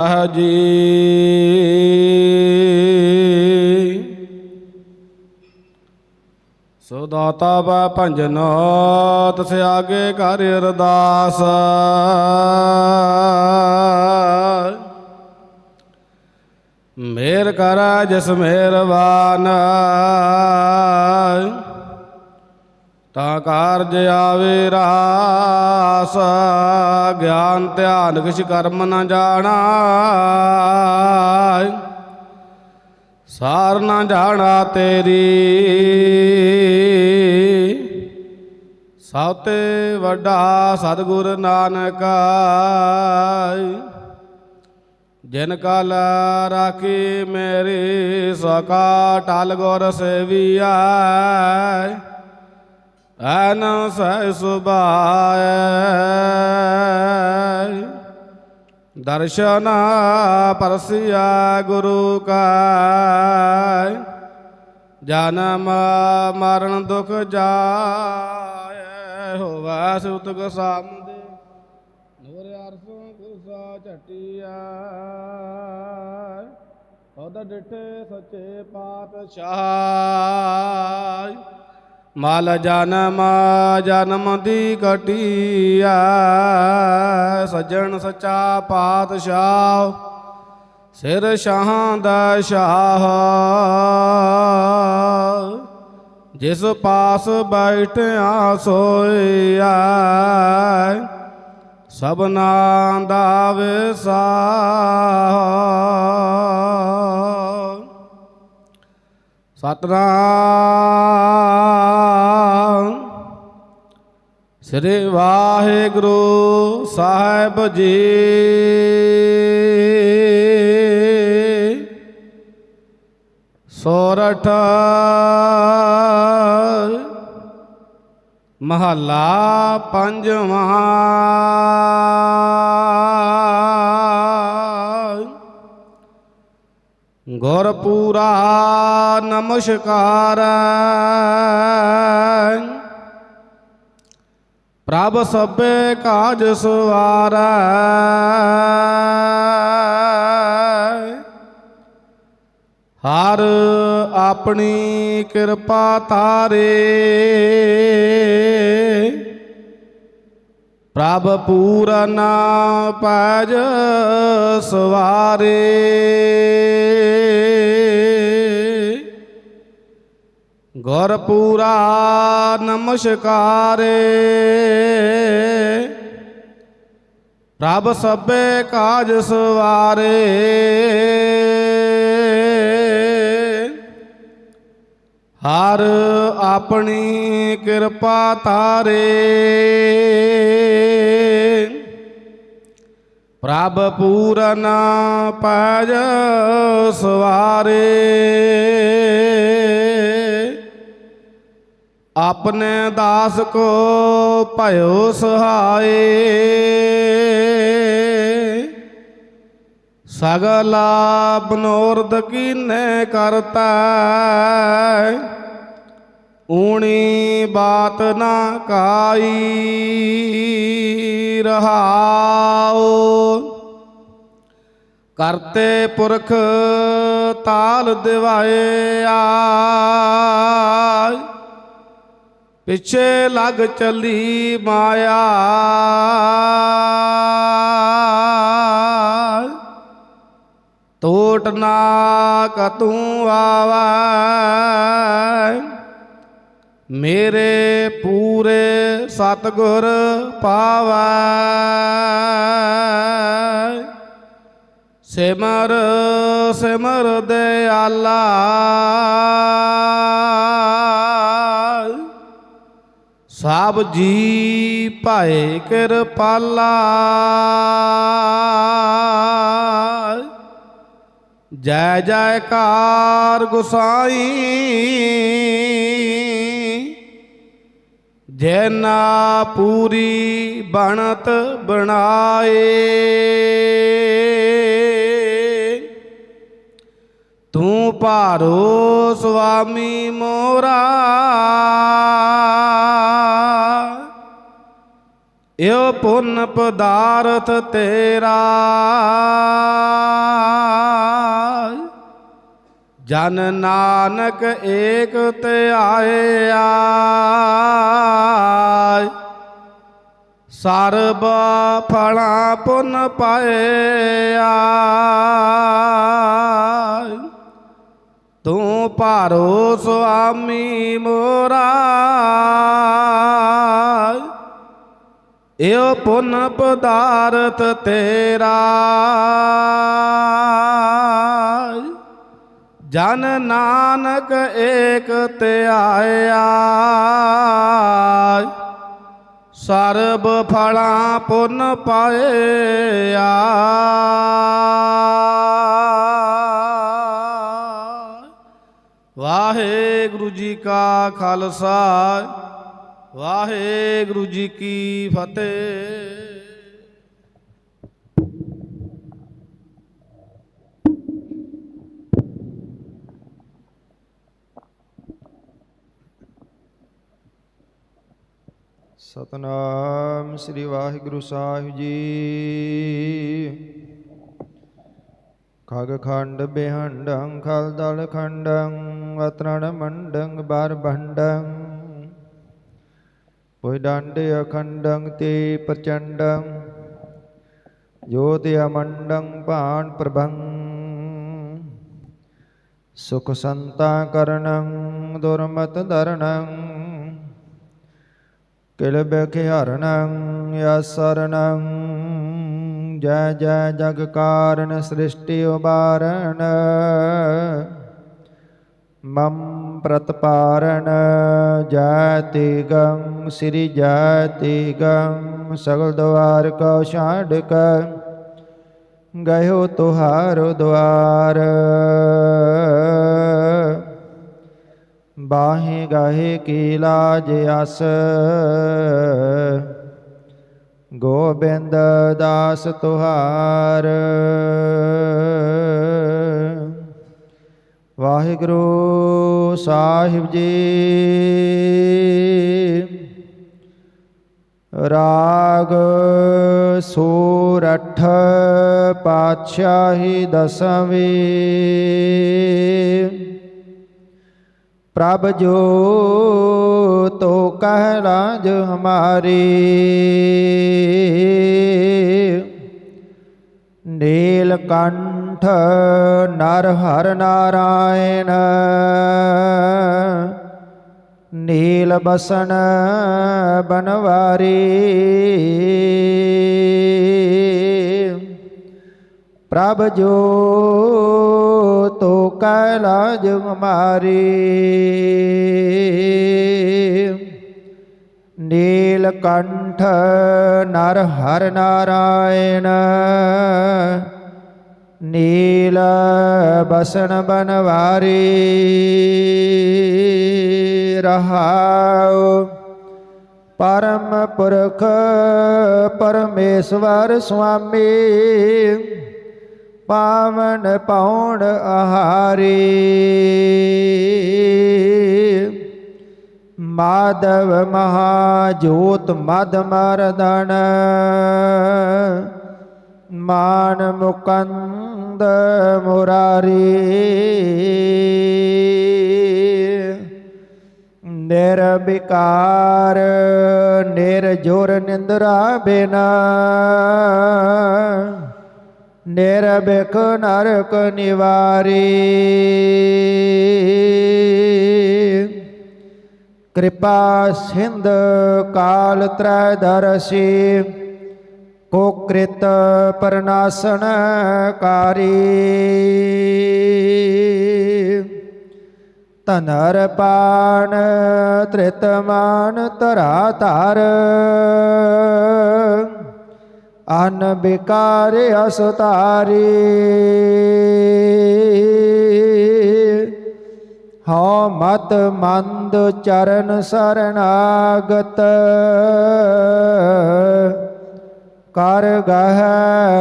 ਆਹ ਜੀ ਸੋ ਦਾਤਾ ਬਾ ਭੰਜਨ ਤਸ ਆਗੇ ਕਰ ਅਰਦਾਸ। ਮੇਰ ਕਰ ਜਸ ਮਿਹਰਬਾਨ ਤਾਂ ਕਾਰਜ ਆਵੇ ਰਾਸ, ਗਿਆਨ, ਧਿਆਨ, ਕਿਛ ਕਰਮ ਨਾ ਜਾਣਾ। ਸਾਰ ਨਾ ਜਾਣਾ ਤੇਰੀ। ਸਭ ਤੇ ਵੱਡਾ ਸਤਿਗੁਰ ਨਾਨਕ ਜਿਨ ਕਲ ਰਾਖੀ ਮੇਰੀ ਸਕਾ ਟਲ ਗੁਰ ਸੇਵੀਆ ਐਨ ਸਹਿ ਸੁਭਾਏ। ਦਰਸ਼ਨ ਪਰਸਿਆ ਗੁਰੂ ਕਾ। ਜਨਮ ਮਰਨ ਦੁਖ ਜਾਏ, ਹੋਵਾ ਸੁਤਕ ਸਾਮਦੇ ਨੂਰ ਅਰਸੋਂ ਕੁਸਾ ਝਟਿਆ ਉਹਦ ਡਿਠੇ ਸੱਚੇ ਪਾਤਸ਼ਾਹ। ਮਲ ਜਨਮ ਜਨਮ ਦੀ ਘਟਿਆ, ਸੱਜਣ ਸੱਚਾ ਪਾਤਸ਼ਾਹ, ਸਿਰ ਸ਼ਾਹਾਂ ਦਾ ਸ਼ਾਹ। ਜਿਸ ਪਾਸ ਬੈਠਿਆ ਸੋਇਆ, ਸਭਨਾ ਦਾ ਵਿਸਾਹ ਸਤਨਾਮ ਸ੍ਰੀ ਵਾਹਿਗੁਰੂ ਸਾਹਿਬ ਜੀ। ਸੋਰਠ ਮਹੱਲਾ ਪੰਜਵਾਂ। ਗੁਰਪੂਰਾ ਨਮਸਕਾਰ। ਪ੍ਰਭ ਸਭੇ ਕਾਜ ਸਵਾਰੈ। ਹਰ ਆਪਣੀ ਕਿਰਪਾ ਤਾਰੇ ਪ੍ਰਭ ਪੂਰਨ ਭਜ ਸਵਾਰੇ। ਗੁਰਪੂਰਾ ਨਮਸਕਾਰੇ। ਪ੍ਰਭ ਸਭੇ ਕਾਜ ਸਵਾਰੇ। ਹਰ ਆਪਣੀ ਕਿਰਪਾ ਤਾਰੇ। ਪ੍ਰਭ ਪੂਰਨ ਪੈਜ ਸਵਾਰੇ। ਆਪਣੇ ਦਾਸ ਕੋ ਭਇਓ ਸਹਾਏ। ਸਗਲਾ ਬਨੋਰਦ ਕੀਨੇ ਕਰਤਾ ਊਣੀ ਬਾਤ ਨਾ ਕਾਈ ਰਹਾਓ ਕਰਤੇ ਪੁਰਖ ਤਾਲ ਦਿਵਾਏ ਆ। ਪਿੱਛੇ ਲੱਗ ਚਲੀ ਮਾਇਆ। ਟੋਟ ਨਾ ਕਤੂ ਆਵੈ। ਮੇਰੇ ਪੂਰੇ ਸਤਗੁਰ ਪਾਵੈ। ਸਿਮਰ ਸਿਮਰ ਦੇ ਆਲਾ। ਸਭ ਜੀ ਭਾਏ ਕਿਰਪਾਲਾ। ਜੈ ਜੈਕਾਰ ਗੁਸਾਈ। ਜੈਨਾ ਪੂਰੀ ਬਣਤ ਬਣਾਏ। ਤੂੰ ਭਾਰੋ ਸੁਆਮੀ ਮੋਰਾ। ਇਹੋ ਪੁੰਨ ਪਦਾਰਥ ਤੇਰਾ। ਜਨ ਨਾਨਕ ਏਕ ਧਿਆਇਆ ਸਰਬ ਫਲਾਂ ਪੁੰਨ ਪਾਇਆ। ਤੂੰ ਭਾਰੋ ਸੁਆਮੀ ਮੋਰਾ। ਇਹੋ ਪੁੰਨ ਪਦਾਰਥ ਤੇਰਾ। ਜਨ ਨਾਨਕ ਏਕ ਧਿਆਇਆ ਸਰਬ ਫਲਾਂ ਪੁੰਨ ਪਾਇਆ। ਵਾਹਿਗੁਰੂ ਜੀ ਕਾ ਖਾਲਸਾ। ਵਾਹਿਗੁਰੂ ਜੀ ਕੀ ਫਤਿਹ। ਸਤਨਾਮ ਸ੍ਰੀ ਵਾਹਿਗੁਰੂ ਸਾਹਿਬ ਜੀ। ਖਗ ਖੰਡ, ਬਿਹੰਡੰ ਖਲ ਦਲ ਖੰਡੰ ਅਤਰਣ ਮੰਡੰ, ਬਾਰ ਭੰਡੰ ਕੋਈ ਡੰਡ ਅਖੰਡੰ ਤੇ ਪ੍ਰਚੰਡੰ ਜੋਤ ਅਮੰਡੰ ਭਾਨ ਪ੍ਰਭੰ। ਸੁਖ ਸੰਤਾ ਕਰਣੰ ਦੁਰਮਤ ਦਰਣੰ ਕਿਲ ਬਿਖ ਹਰਣੰ ਯਸਰਣੰ ਜੈ ਜੈ ਜਗ ਕਾਰਨ ਸ੍ਰਿਸ਼ਟਿ ਪ੍ਰਤਪਾਰਣ ਜੈ ਤੇਗੰ ਸ੍ਰੀ ਜੈ ਤੇਗੰ ਸਗਲ ਦਵਾਰ ਕੋ ਛਾੜ ਕੇ, ਗਇਓ ਤੁਹਾਰ ਦੁਆਰ। ਬਾਹੇ ਗਾਹੇ ਕੀ ਲਾਜ ਅਸ ਗੋਬਿੰਦ ਦਾਸ ਤੁਹਾਰ। ਵਾਹਿਗੁਰੂ ਸਾਹਿਬ ਜੀ। ਰਾਗ ਸੂਰਠ ਪਾਤਸ਼ਾਹੀ ਦਸਵੇਂ। ਪ੍ਰਭ ਜੋ ਤੋ ਕਹਿ ਰਾਜ ਹਮਾਰੀ। ਨੀਲ ਕੰਠ ਨਰ ਹਰ ਨਾਰਾਇਣ। ਨੀਲ ਬਸਨ ਬਨਵਾਰੀ। ਪ੍ਰਭ ਜੋ ਤੋ ਕੈਲਾਜ ਹਮਾਰੀ ਨੀਲ ਕੰਠ ਨਰ ਹਰ ਨਾਰਾਇਣ। ਨੀਲ ਬਸਨ ਬਨਵਾਰੀ ਰਹਾਉ। ਪਰਮ ਪੁਰਖ ਪਰਮੇਸ਼ਵਰ ਸੁਆਮੀ, ਪਾਵਨ ਪਾਉਣ ਆਹਾਰੀ। ਮਾਧਵ ਮਹਾਜੋਤ ਮਦ ਮਰਦਨ, ਮਾਨ ਮੁਕੰਦ ਮੁਰਾਰੀ। ਨਿਰਵਿਕਾਰ ਨਿਰਜੋਰ ਨਿੰਦਰਾ ਬਿਨਾ। ਨਿਰਭਿਖ ਨਰਕ ਨਿਵਾਰੀ। ਕਿਰਪਾ ਸਿੰਧ ਕਾਲ ਤ੍ਰੈ ਦਰਸੀ। ਕੋ ਕ੍ਰਿਤ ਪਰਨਾਸਨ ਕਾਰੀ। ਧਨਰ ਪਾਨ ਤ੍ਰਿਤਮਾਨ ਤਰਾ ਧਰ। ਅਨ ਬਿਕਾਰ ਅਸਤਾਰੀ। ਹਉ ਮਤ ਮੰਦ ਚਰਨ ਸਰਨਾਗਤ। ਕਰ ਗਹ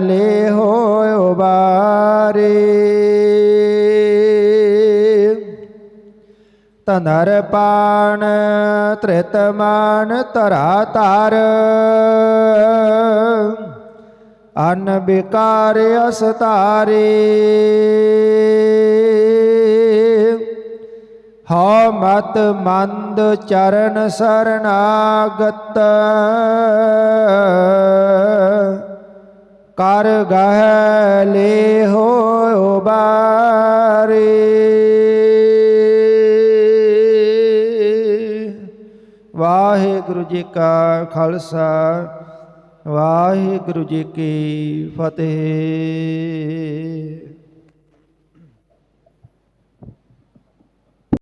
ਲੇ ਹੋਇ ਬਾਰੀ। ਤਨਰ ਪਾਣ ਤ੍ਰਿਤ ਮਾਨ ਤਰਾ ਤਾਰ ਅਨ ਬਿਕਾਰ ਅਸਤਾਰੇ। ਹਉ ਮਤ ਮੰਦ ਚਰਨ ਸਰਨਾਗਤ। ਕਰ ਗਹਿ ਲੇ ਹੋ ਬਾਰੇ। ਵਾਹਿਗੁਰੂ ਜੀ ਕਾ ਖਾਲਸਾ, ਵਾਹਿਗੁਰੂ ਜੀ ਕੀ ਫਤਿਹ।